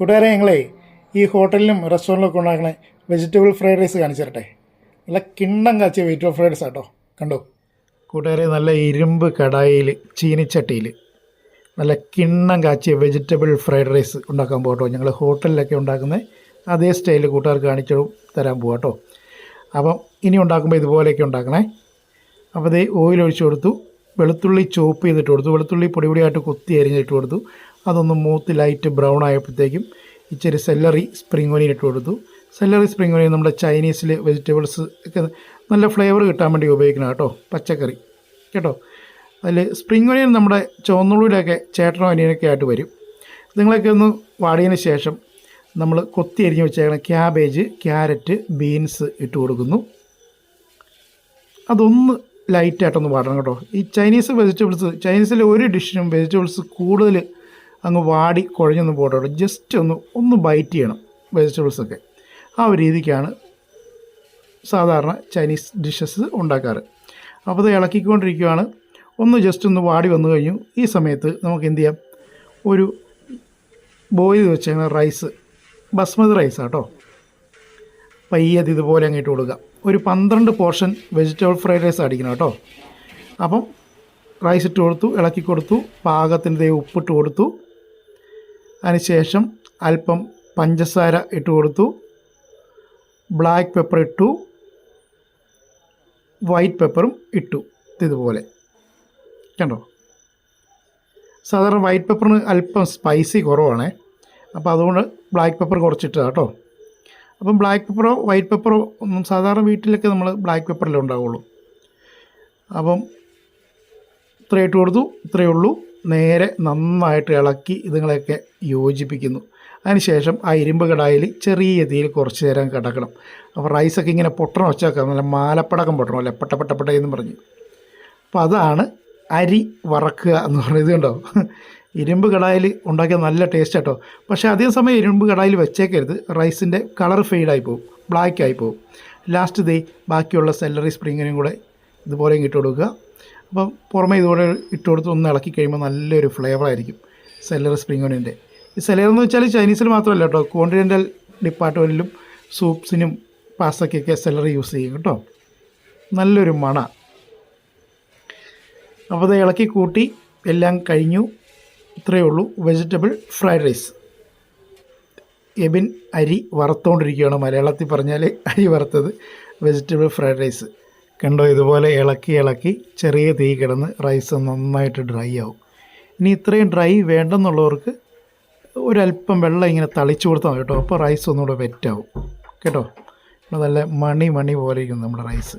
കൂട്ടുകാരെ ഞങ്ങളെ ഈ ഹോട്ടലിലും റെസ്റ്റോറന്റിലൊക്കെ ഉണ്ടാക്കണേ വെജിറ്റബിൾ ഫ്രൈഡ് റൈസ് കാണിച്ചു തരട്ടെ നല്ല കിണ്ണം കാച്ചിയ വെജിറ്റബിൾ ഫ്രൈഡ് റൈസ് ആട്ടോ. കണ്ടോ? കൂട്ടുകാരെ നല്ല ഇരുമ്പ് കടായിൽ ചീനിച്ചട്ടിയിൽ നല്ല കിണ്ണം കാച്ചിയ വെജിറ്റബിൾ ഫ്രൈഡ് റൈസ് ഉണ്ടാക്കാൻ പോകട്ടോ ഞങ്ങൾ ഹോട്ടലിലൊക്കെ ഉണ്ടാക്കുന്ന അതേ സ്റ്റൈലിൽ കൂട്ടുകാർക്ക് കാണിച്ചു തരാൻ പോകട്ടോ അപ്പം ഇനി ഉണ്ടാക്കുമ്പോൾ ഇതുപോലെയൊക്കെ ഉണ്ടാക്കണേ. അപ്പോൾ ദേ ഓയിൽ ഒഴിച്ച് കൊടുത്തു വെളുത്തുള്ളി ചോപ്പ് ചെയ്തിട്ട് കൊടുത്തു. വെളുത്തുള്ളി പൊടി പൊടിയായിട്ട് കുത്തി അരിഞ്ഞിട്ട് കൊടുത്തു. അതൊന്ന് മൂത്ത് ലൈറ്റ് ബ്രൗൺ ആയപ്പോഴത്തേക്കും ഇച്ചിരി സെല്ലറി സ്പ്രിംഗ് ഒനിയൻ ഇട്ട് കൊടുത്തു. സെല്ലറി സ്പ്രിംഗ് ഒനിയൻ നമ്മുടെ ചൈനീസിൽ വെജിറ്റബിൾസ് ഒക്കെ നല്ല ഫ്ലേവർ കിട്ടാൻ വേണ്ടി ഉപയോഗിക്കണം കേട്ടോ പച്ചക്കറി. കേട്ടോ? അതിൽ സ്പ്രിംഗ് ഒനിയൻ നമ്മുടെ ചുവന്നുള്ളിലൊക്കെ ചേട്ടനോ ഒനിയനൊക്കെ ആയിട്ട് വരും. നിങ്ങളൊക്കെ ഒന്ന് വാടിയതിന് ശേഷം നമ്മൾ കൊത്തി അരിഞ്ഞ് വെച്ചേക്കണ ക്യാബേജ് ക്യാരറ്റ് ബീൻസ് ഇട്ട് കൊടുക്കുന്നു. അതൊന്ന് ലൈറ്റായിട്ടൊന്ന് വാടണം കേട്ടോ. ഈ ചൈനീസ് വെജിറ്റബിൾസ് ചൈനീസിലെ ഒരു ഡിഷിനും വെജിറ്റബിൾസ് കൂടുതൽ അങ്ങ് വാടി കുഴഞ്ഞൊന്നും പോട്ടോ ജസ്റ്റ് ഒന്ന് ഒന്ന് ബൈറ്റ് ചെയ്യണം വെജിറ്റബിൾസൊക്കെ ആ ഒരു രീതിക്കാണ് സാധാരണ ചൈനീസ് ഡിഷസ് ഉണ്ടാക്കാറ്. അപ്പോൾ അത് ഇളക്കിക്കൊണ്ടിരിക്കുകയാണ്. ഒന്ന് ജസ്റ്റ് ഒന്ന് വാടി വന്നു കഴിഞ്ഞു. ഈ സമയത്ത് നമുക്ക് എന്ത് ചെയ്യാം? ഒരു ബോയിൽ വെച്ചാണ് റൈസ് ബസ്മതി റൈസ് കേട്ടോ പയ്യെ അത് ഇതുപോലെ അങ്ങോട്ട് കൊടുക്കുക. ഒരു പന്ത്രണ്ട് പോർഷൻ വെജിറ്റബിൾ ഫ്രൈഡ് റൈസ് അടിക്കണം കേട്ടോ. അപ്പം റൈസ് ഇട്ട് കൊടുത്തു ഇളക്കി കൊടുത്തു പാകത്തിന്റെ ഉപ്പിട്ട് കൊടുത്തു. അതിനുശേഷം അല്പം പഞ്ചസാര ഇട്ട് കൊടുത്തു. ബ്ലാക്ക് പെപ്പർ ഇട്ടു. വൈറ്റ് പെപ്പറും ഇട്ടു. ഇതുപോലെ. കണ്ടോ? സാധാരണ വൈറ്റ് പെപ്പറിന് അല്പം സ്പൈസി കുറവാണ്. അപ്പോൾ അതുകൊണ്ട് ബ്ലാക്ക് പെപ്പർ കുറച്ചിട്ട് കേട്ടോ. അപ്പം ബ്ലാക്ക് പെപ്പറോ വൈറ്റ് പെപ്പറോ ഒന്നും സാധാരണ വീട്ടിലൊക്കെ നമ്മൾ ബ്ലാക്ക് പെപ്പറിലേ ഉണ്ടാവുള്ളൂ. അപ്പം ഇത്രയിട്ട് കൊടുത്തു. ഇത്രയേ ഉള്ളൂ. നേരെ നന്നായിട്ട് ഇളക്കി ഇതുങ്ങളെയൊക്കെ യോജിപ്പിക്കുന്നു. അതിനുശേഷം ആ ഇരുമ്പ് കടായിൽ ചെറിയ തീയിൽ കുറച്ച് നേരം കിടക്കണം. അപ്പോൾ റൈസൊക്കെ ഇങ്ങനെ പൊട്ടണം വെച്ചാൽ നല്ല മാലപ്പടക്കം പൊട്ടണം അല്ലേ? പെട്ട എന്ന് പറഞ്ഞ്. അപ്പോൾ അതാണ് അരി വറക്കുക എന്ന് പറയുന്നത് കണ്ടോ? ഇരുമ്പ് കടായിൽ ഉണ്ടാക്കിയ നല്ല ടേസ്റ്റ് കേട്ടോ പക്ഷേ അധികം സമയം ഇരുമ്പ് കടായിൽ വെച്ചേക്കരുത്. റൈസിന്റെ കളർ ഫെയ്ഡായി പോകും ബ്ലാക്ക് ആയി പോകും ലാസ്റ്റ് ദേ ബാക്കിയുള്ള സെല്ലറി സ്പ്രിങ്ങിനും കൂടെ ഇതുപോലെ ഇട്ട് കൊടുക്കുക. അപ്പം പുറമേ ഇതുപോലെ ഇട്ട് കൊടുത്ത് ഒന്ന് ഇളക്കി കഴിയുമ്പോൾ നല്ലൊരു ഫ്ലേവർ ആയിരിക്കും സെല്ലറി സ്പ്രിംഗ് ഓണിയന്റെ ഈ സെല്ലർ എന്ന് വെച്ചാൽ ചൈനീസിൽ മാത്രമല്ല കേട്ടോ. കോണ്ടിനെന്റൽ ഡിപ്പാർട്ട്മെന്റിലും സൂപ്സിനും പാസ്തക്കൊക്കെ സെല്ലർ യൂസ് ചെയ്യും കേട്ടോ. നല്ലൊരു മണ. അപ്പോൾ അത് ഇളക്കി കൂട്ടി എല്ലാം കഴിഞ്ഞു. ഇത്രയേ ഉള്ളൂ. വെജിറ്റബിൾ ഫ്രൈഡ് റൈസ് എബിൻ അരി വറുത്തുകൊണ്ടിരിക്കുകയാണ് മലയാളത്തിൽ പറഞ്ഞാൽ അരി വറുത്തത്. വെജിറ്റബിൾ ഫ്രൈഡ് റൈസ് കണ്ടോ ഇതുപോലെ ഇളക്കി ഇളക്കി ചെറിയ തീ കിടന്ന് റൈസ് നന്നായിട്ട് ഡ്രൈ ആവും. ഇനി ഇത്രയും ഡ്രൈ വേണ്ടെന്നുള്ളവർക്ക് ഒരല്പം വെള്ളം ഇങ്ങനെ തളിച്ചു കൊടുത്താൽ കേട്ടോ. അപ്പോൾ റൈസ് ഒന്നുകൂടെ വെറ്റാവും കേട്ടോ? നല്ല മണി മണി പോലെ ഇരിക്കും നമ്മുടെ റൈസ്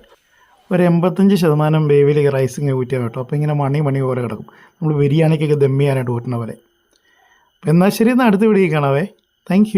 ഒരു എൺപത്തഞ്ച് ശതമാനം വേവിൽ റൈസ് ഇങ്ങനെ ഊറ്റിയാൽ കേട്ടോ. അപ്പോൾ ഇങ്ങനെ മണി മണി പോലെ കിടക്കും. നമ്മൾ ബിരിയാണിക്കൊക്കെ ദം ചെയ്യാനായിട്ട് ഊറ്റുന്ന പോലെ. അപ്പോൾ എന്നാൽ ശരി എന്നാൽ അടുത്ത വീഡിയോ കാണാവേ. താങ്ക്